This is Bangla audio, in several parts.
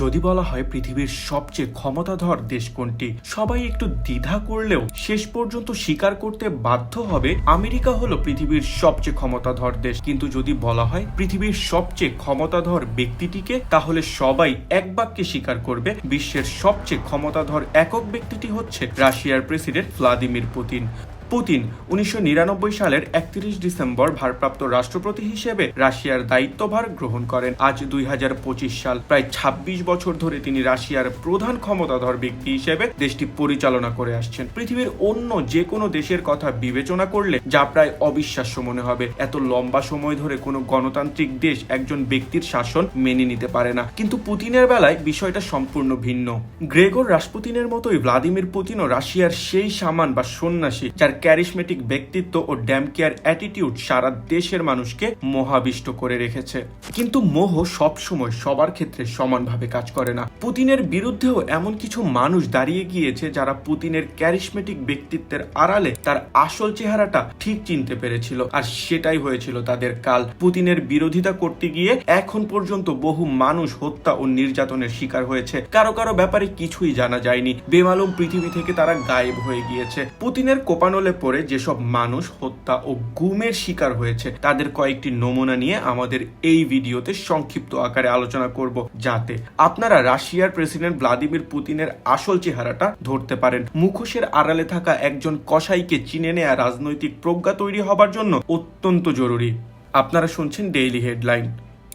যদি বলা হয় পৃথিবীর সবচেয়ে ক্ষমতাধর দেশ কোনটি, সবাই একটু দ্বিধা করলেও শেষ পর্যন্ত স্বীকার করতে বাধ্য হবে আমেরিকা হলো পৃথিবীর সবচেয়ে ক্ষমতাধর দেশ। কিন্তু যদি বলা হয় পৃথিবীর সবচেয়ে ক্ষমতাধর ব্যক্তিটিকে, তাহলে সবাই এক বাক্যে স্বীকার করবে, বিশ্বের সবচেয়ে ক্ষমতাধর একক ব্যক্তিটি হচ্ছে রাশিয়ার প্রেসিডেন্ট ভ্লাদিমির পুতিন। পুতিন উনিশশো নিরানব্বই সালের একত্রিশ ডিসেম্বর ভারপ্রাপ্ত রাষ্ট্রপতি হিসেবে রাশিয়ার দায়িত্বভার গ্রহণ করেন। আজ দুই সাল, প্রায় ২৬ বছর ধরে তিনি রাশিয়ার প্রধান ক্ষমতাধর ব্যক্তি হিসেবে দেশটি পরিচালনা করে আসছেন। পৃথিবীর অন্য যে কোনো দেশের কথা বিবেচনা করলে যা প্রায় অবিশ্বাস্য মনে হবে। এত লম্বা সময় ধরে কোনো গণতান্ত্রিক দেশ একজন ব্যক্তির শাসন মেনে নিতে পারে না। কিন্তু পুতিনের বেলায় বিষয়টা সম্পূর্ণ ভিন্ন। গ্রেগর রাসপুতিনের মতোই ভ্লাদিমির পুতিনও রাশিয়ার সেই সামান বা সন্ন্যাসী যার ক্যারিসমেটিক ব্যক্তিত্ব ও ড্যামকেয়ার অ্যাটিটিউড সারা দেশের মানুষকে মোহাবিষ্ট করে রেখেছে। কিন্তু মোহ সবসময় সবার ক্ষেত্রে সমানভাবে কাজ করে না। পুতিনের বিরুদ্ধেও এমন কিছু মানুষ দাঁড়িয়ে গিয়েছে যারা পুতিনের ক্যারিসমেটিক ব্যক্তিত্বের আড়ালে তার আসল চেহারাটা ঠিক চিনতে পেরেছিল। আর সেটাই হয়েছিল তাদের কাল। পুতিনের বিরোধিতা করতে গিয়ে এখন পর্যন্ত বহু মানুষ হত্যা ও নির্যাতনের শিকার হয়েছে। কারও কারও ব্যাপারে কিছুই জানা যায়নি। বেমালুম পৃথিবী থেকে তারা গায়েব হয়ে গিয়েছে। পুতিনের কোপানলে পড়ে যেসব মানুষ হত্যা ও গুমের শিকার হয়েছে, তাদের কয়েকটি নমুনা নিয়ে আমাদের এই ভিডিওতে সংক্ষিপ্ত আকারে আলোচনা করব যাতে আপনারা রাশিয়ার প্রেসিডেন্ট ভ্লাদিমির পুতিনের আসল চেহারাটা ধরতে পারেন। মুখোশের আড়ালে থাকা একজন কসাইকে চিনে নেয়া রাজনৈতিক প্রজ্ঞা তৈরি হবার জন্য অত্যন্ত জরুরি। আপনারা শুনছেন ডেইলি হেডলাইন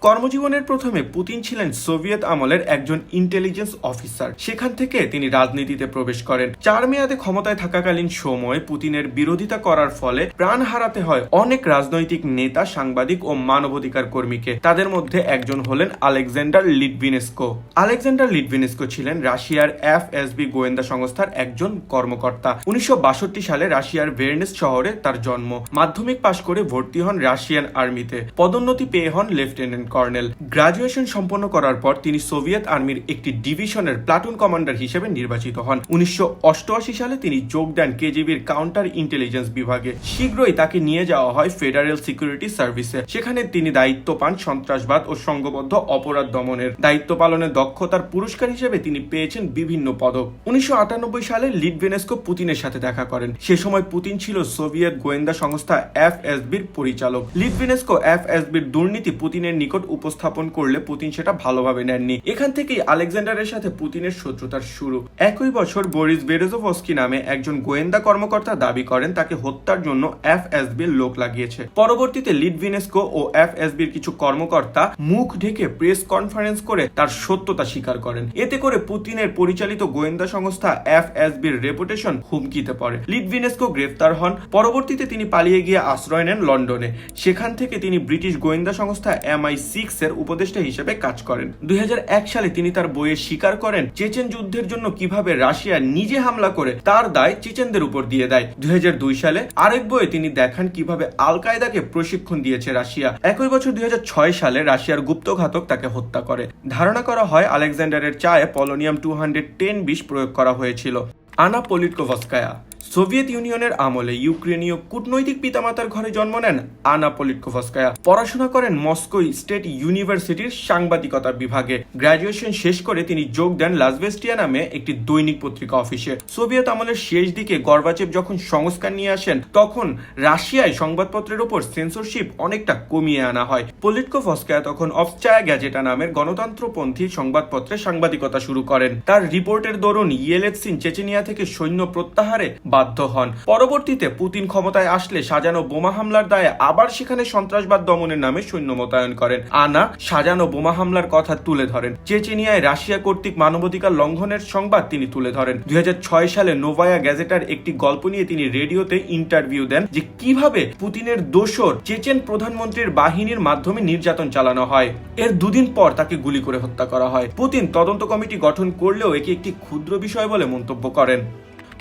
কর্মজীবনের প্রথমে পুতিন ছিলেন সোভিয়েত আমলের একজন ইন্টেলিজেন্স অফিসার সেখান থেকে তিনি রাজনীতিতে প্রবেশ করেন। চার মেয়াদে ক্ষমতায় থাকাকালীন সময়ে পুতিনের বিরোধিতা করার ফলে প্রাণ হারাতে হয় অনেক রাজনৈতিক নেতা, সাংবাদিক ও মানবাধিকার কর্মীকে। তাদের মধ্যে একজন হলেন আলেকজান্ডার লিটভিনেস্কো। আলেকজান্ডার লিটভিনেস্কো ছিলেন রাশিয়ার এফএসবি গোয়েন্দা সংস্থার একজন কর্মকর্তা। উনিশশো বাষট্টি সালে রাশিয়ার ভেরনেস শহরে তার জন্ম। মাধ্যমিক পাশ করে ভর্তি হন রাশিয়ান আর্মিতে। পদোন্নতি পেয়ে হন লেফটেন্যান্ট। কর্নেল। গ্রাজুয়েশন সম্পন্ন করার পর তিনি সোভিয়েত আর্মির একটি ডিভিশনের প্লাটুন কমান্ডার হিসেবে নির্বাচিত হন। উনিশশো অষ্টআশি সালে তিনি যোগ দেন কেজিবির কাউন্টার ইন্টেলিজেন্স বিভাগে। শীঘ্রই তাকে নিয়ে যাওয়া হয় ফেডারেল সিকিউরিটি সার্ভিসে। সেখানে তিনি দায়িত্ব পান সন্ত্রাসবাদ ও সংঘবদ্ধ অপরাধ দমনের। দায়িত্ব পালনের দক্ষতার পুরস্কার হিসেবে তিনি পেয়েছেন বিভিন্ন পদক। উনিশশো আটানব্বই সালে লিটভেনেস্কো পুতিনের সাথে দেখা করেন। সে সময় পুতিন ছিল সোভিয়েত গোয়েন্দা সংস্থা এফএসবির পরিচালক। লিটভেনেস্কো এফএসবির দুর্নীতি পুতিনের নিকট উপস্থাপন করলে পুতিন সেটা ভালোভাবে নেননি। এখান থেকেই আলেকজান্ডারের সাথে পুতিনের শত্রুতার শুরু। একই বছর বরিস বেরেজোভস্কি নামে একজন গোয়েন্দা কর্মকর্তা দাবি করেন, তাকে হত্যার জন্য এফএসবির লোক লাগিয়েছে। পরবর্তীতে লিটভিনেস্কো ও এফএসবির কিছু কর্মকর্তা মুখ ঢেকে প্রেস কনফারেন্স করে তার সত্যতা স্বীকার করেন। এতে করে পুতিনের পরিচালিত গোয়েন্দা সংস্থা এফএসবির রেপুটেশন হুমকিতে পড়ে। লিটভিনেস্কো গ্রেফতার হন। পরবর্তীতে তিনি পালিয়ে গিয়ে আশ্রয় নেন লন্ডনে। সেখান থেকে তিনি ব্রিটিশ গোয়েন্দা সংস্থা এমআই সিক্স এর উপদেষ্টা হিসেবে কাজ করেন। দুই হাজার এক সালে তিনি তার বইয়ে স্বীকার করেন চেচেন যুদ্ধের জন্য কীভাবে রাশিয়া নিজে হামলা করে তার দায় চেচেনদের উপর দিয়ে দেয়। দুই হাজার দুই সালে আরেক বইয়ে তিনি দেখান কীভাবে আল কায়দাকে প্রশিক্ষণ দিয়েছে রাশিয়া। একই বছর দুই হাজার ছয় সালে রাশিয়ার গুপ্তঘাতক তাকে হত্যা করে। ধারণা করা হয় আলেকজান্ডারের চায়ে পলোনিয়াম টু হান্ড্রেড টেন বিষ প্রয়োগ করা হয়েছিল। আনা পলিটকোভস্কায়া। সোভিয়েত ইউনিয়নের আমলে ইউক্রেনীয় কূটনৈতিক পিতামাতার ঘরে জন্ম নেন আনা পলিটকোভস্কায়া। পড়াশোনা করেন মস্কো স্টেট ইউনিভার্সিটির সাংবাদিকতা বিভাগে। গ্রাজুয়েশন শেষ করে তিনি যোগ দেন লাসভেস্টিয়া নামে একটি দৈনিক পত্রিকা অফিসে। সোভিয়েত আমলের শেষ দিকে গর্বাচেভ যখন সংস্কার নিয়ে আসেন, তখন রাশিয়ায় সংবাদপত্রের উপর সেন্সরশিপ অনেকটা কমিয়ে আনা হয়। পলিটকোভস্কায়া তখন অফচায়া গ্যাজেটা নামের গণতন্ত্রপন্থী সংবাদপত্রে সাংবাদিকতা শুরু করেন। তার রিপোর্টের দরুন ইয়েলেৎসিন চেচেনিয়া থেকে সৈন্য প্রত্যাহারে বাধ্য হন। পরবর্তীতে পুতিন ক্ষমতায় আসলে সাজানো বোমা হামলার দায়ে আবার সেখানে সন্ত্রাসবাদ দমনের নামে সৈন্য মোতায়েন করেন। আনা সাজানো বোমা হামলার কথা তুলে ধরেন। চেচেনিয়ায় রাশিয়া কর্তৃক মানবাধিকার লঙ্ঘনের সংবাদ তিনি তুলে ধরেন। দুই হাজার ছয় সালে নোভায়া গ্যাজেটার একটি গল্প নিয়ে তিনি রেডিওতে ইন্টারভিউ দেন যে কীভাবে পুতিনের দোসর চেচেন প্রধানমন্ত্রীর বাহিনীর মাধ্যমে নির্যাতন চালানো হয়। এর দুদিন পর তাকে গুলি করে হত্যা করা হয়। পুতিন তদন্ত কমিটি গঠন করলেও একে একটি ক্ষুদ্র বিষয় বলে মন্তব্য করেন।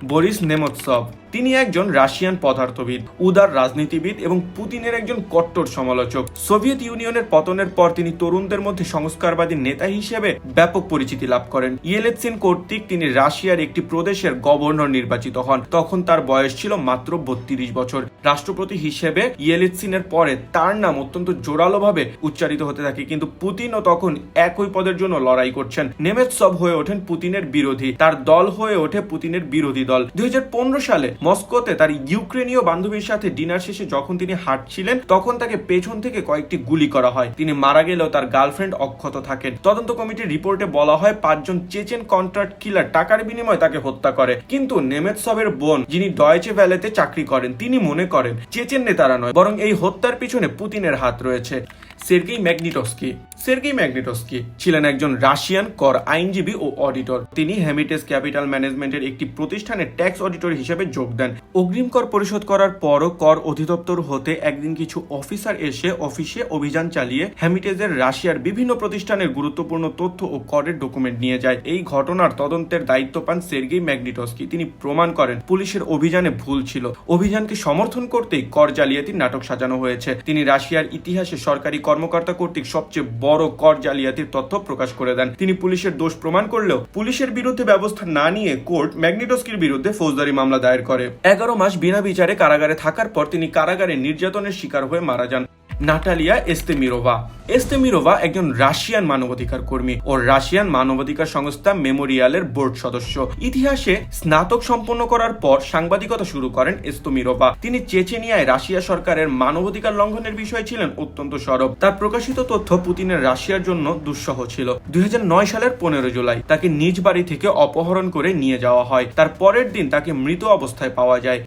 বরিস নেমোৎসব তিনি একজন রাশিয়ান পদার্থবিদ, উদার রাজনীতিবিদ এবং পুতিনের একজন কট্টর সমালোচক। সোভিয়েত ইউনিয়নের পতনের পর তিনি তরুণদের মধ্যে সংস্কারবাদী নেতা হিসেবে ব্যাপক পরিচিতি লাভ করেন। ইয়েলেৎসিন কর্তৃক তিনি রাশিয়ার একটি প্রদেশের গভর্নর নির্বাচিত হন। তখন তার বয়স ছিল মাত্র বত্রিশ বছর। রাষ্ট্রপতি হিসেবে ইয়েলেৎসিনের পরে তার নাম অত্যন্ত জোরালোভাবে উচ্চারিত হতে থাকে, কিন্তু পুতিনও তখন একই পদের জন্য লড়াই করছেন। নেমেৎসব হয়ে ওঠেন পুতিনের বিরোধী। তার দল হয়ে ওঠে পুতিনের বিরোধী দল। দুই হাজার পনেরো সালে মস্কোতে তার ইউক্রেনীয় বান্ধবীর সাথে ডিনার শেষে যখন তিনি হাঁটছিলেন, তখন তাকে পেছন থেকে কয়েকটি গুলি করা হয়। তিনি মারা গেলেও তার গার্লফ্রেন্ড অক্ষত থাকেন। তদন্ত কমিটির রিপোর্টে বলা হয়, পাঁচজন চেচেন কন্ট্রাক্ট কিলার টাকার বিনিময়ে তাকে হত্যা করে। কিন্তু নেমেৎসবের বোন, যিনি ডয়েচে ভ্যালেতে চাকরি করেন, তিনি মনে করেন, চেচেন নেতারা নয়, বরং এই হত্যার পিছনে পুতিনের হাত রয়েছে। সের্গেই ম্যাগনিটস্কি সের্গেই ম্যাগনিটস্কি ছিলেন একজন রাশিয়ান কর আইনজীবী ও অডিটর তিনি হেমিটেস ক্যাপিটাল ম্যানেজমেন্টের একটি প্রতিষ্ঠানে ট্যাক্স অডিটর হিসেবে যোগ দেন। অগ্রিম কর পরিশোধ করার পরও কর অধিদপ্তর হতে একদিন কিছু অফিসার এসে অফিসে অভিযান চালিয়ে হ্যামিটেজের রাশিয়ার বিভিন্ন প্রতিষ্ঠানের গুরুত্বপূর্ণ তথ্য ও করের ডকুমেন্ট নিয়ে যায়। এই ঘটনার তদন্তের দায়িত্ব পান সের্গেই ম্যাগনিটস্কি তিনি প্রমাণ করেন, পুলিশের অভিযানে ভুল ছিল। অভিযানকে সমর্থন করতেই কর জালিয়াতির নাটক সাজানো হয়েছে। তিনি রাশিয়ার ইতিহাসে সরকারি কর্মকর্তা কর্তৃক সবচেয়ে বড় কর জালিয়াতির তথ্য প্রকাশ করে দেন। তিনি পুলিশের দোষ প্রমাণ করলেও পুলিশের বিরুদ্ধে ব্যবস্থা না নিয়ে কোর্ট ম্যাগনিটস্কির বিরুদ্ধে ফৌজদারি মামলা দায়ের করে। এগারো মাস বিনা বিচারে কারাগারে থাকার পর তিনি কারাগারে নির্যাতনের শিকার হয়ে মারা যান। নাটালিয়া এস্তেমিরোভা। এস্তেমিরোভা একজন রাশিয়ান মানবাধিকার কর্মী ও রাশিয়ান মানবাধিকার সংস্থা মেমোরিয়ালের বোর্ড সদস্য। ইতিহাসে স্নাতক সম্পন্ন করার পর সাংবাদিকতা শুরু করেন এস্তমিরোভা। তিনি চেচেনিয়ায় রাশিয়া সরকারের মানবাধিকার লঙ্ঘনের বিষয় ছিলেন অত্যন্ত সরব। তার প্রকাশিত তথ্য পুতিনের রাশিয়ার জন্য দুঃসহ ছিল। দুই হাজার নয় সালের পনেরো জুলাই তাকে নিজ বাড়ি থেকে অপহরণ করে নিয়ে যাওয়া হয়। তার পরের দিন তাকে মৃত অবস্থায় পাওয়া যায়।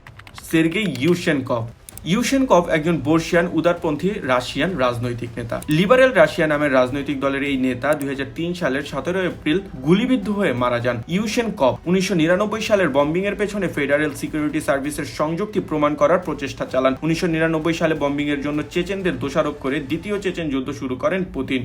সের্গেই ইউশেনকভ। ইউশেনকভ একজন বর্ষিয়ান উদারপন্থী রাশিয়ান রাজনৈতিক নেতা। লিবারেল রাশিয়া নামের রাজনৈতিক দলের এই নেতা দুই হাজার তিন সালের সতেরো এপ্রিল গুলিবিদ্ধ হয়ে মারা যান ইউশেনকভ। উনিশশো নিরানব্বই সালের বম্বিং এর পেছনে ফেডারেল সিকিউরিটি সার্ভিসের সংযুক্তি প্রমাণ করার প্রচেষ্টা চালান। উনিশশো নিরানব্বই সালে বম্বিং এর জন্য চেচেনদের দোষারোপ করে দ্বিতীয় চেচেন যুদ্ধ শুরু করেন পুতিন।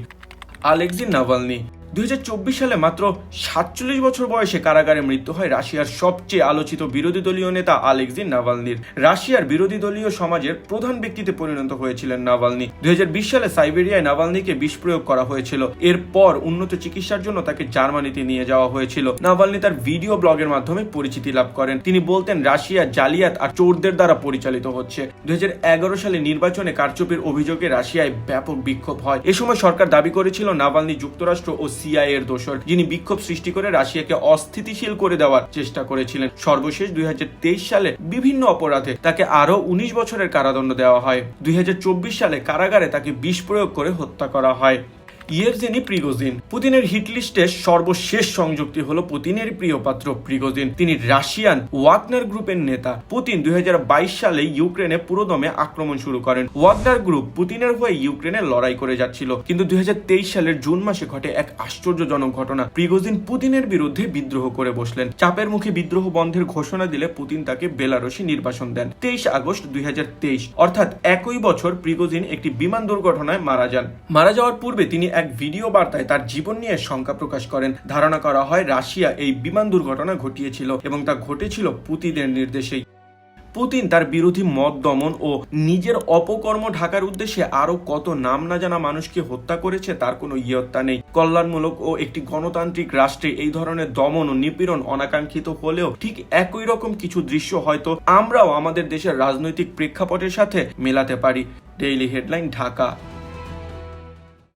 আলেক্সি নাভালনি দুই হাজার চব্বিশ সালে মাত্র সাতচল্লিশ বছর বয়সে কারাগারে মৃত্যু হয় রাশিয়ার সবচেয়ে আলোচিত বিরোধী দলীয় নেতা আলেক্সি নাভালনির। রাশিয়ার বিরোধী দলীয় সমাজের প্রধান ব্যক্তিতে পরিণত হয়েছিলেন নাভালনি। দুই সালে সাইবেরিয়ায় নাভালনিকে বিষ প্রয়োগ করা হয়েছিল। এরপর উন্নত চিকিৎসার জন্য তাকে জার্মানিতে নিয়ে যাওয়া হয়েছিল। নাভালনি তার ভিডিও ব্লগের মাধ্যমে পরিচিতি লাভ করেন। তিনি বলতেন, রাশিয়া জালিয়াত আর চোরদের দ্বারা পরিচালিত হচ্ছে। দুই হাজার এগারো সালে নির্বাচনে কারচুপির অভিযোগে রাশিয়ায় ব্যাপক বিক্ষোভ হয়। এ সময় সরকার দাবি করেছিল, নাভালনি যুক্তরাষ্ট্র ও সিআই এর দোষর, যিনি বিক্ষোভ সৃষ্টি করে রাশিয়াকে অস্থিতিশীল করে দেওয়ার চেষ্টা করেছিলেন। সর্বশেষ দুই হাজার তেইশ সালে বিভিন্ন অপরাধে তাকে আরও উনিশ বছরের কারাদণ্ড দেওয়া হয়। দুই হাজার চব্বিশ সালে কারাগারে তাকে বিষ প্রয়োগ করে হত্যা করা হয়। ইয়েরজেনি প্রিগোজিন, পুতিনের হিট লিস্টে সর্বশেষ সংযুক্তি হলো পুতিনের প্রিয় পাত্র প্রিগোজিন। তিনি রাশিয়ান ওয়াগনার গ্রুপের নেতা। পুতিন দুই সালে ইউক্রেনে পুরোদমে আক্রমণ শুরু করেন। ওয়াগনার গ্রুপ পুতিনের হয়ে ইউক্রেনে লড়াই করে যাচ্ছিল। কিন্তু দুই সালের জুন মাসে ঘটে এক আশ্চর্যজনক ঘটনা। প্রিগোজিন পুতিনের বিরুদ্ধে বিদ্রোহ করে বসলেন। চাপের মুখে বিদ্রোহ বন্ধের ঘোষণা দিলে পুতিন তাকে বেলারসি নির্বাসন দেন। তেইশ আগস্ট দুই হাজার তেইশ, অর্থাৎ একই বছর প্রিগোজিন একটি বিমান দুর্ঘটনায় মারা যান। মারা যাওয়ার পূর্বে তিনি এক ভিডিও বার্তায় তার জীবন নিয়ে শঙ্কা প্রকাশ করেন। ধারণা করা হয়, রাশিয়া এই বিমান দুর্ঘটনা ঘটিয়েছিল এবং তা ঘটেছিল পুতিনের নির্দেশেই। পুতিন তার বিরোধী মত দমন ও নিজের অপকর্ম ঢাকার উদ্দেশ্যে আরও কত নাম না জানা মানুষকে হত্যা করেছে তার কোনো ইয়ত্তা নেই। কল্যাণমূলক ও একটি গণতান্ত্রিক রাষ্ট্রে এই ধরনের দমন ও নিপীড়ন অনাকাঙ্ক্ষিত হলেও ঠিক একই রকম কিছু দৃশ্য হয়তো আমরাও আমাদের দেশের রাজনৈতিক প্রেক্ষাপটের সাথে মেলাতে পারি। Daily headline, Dhaka.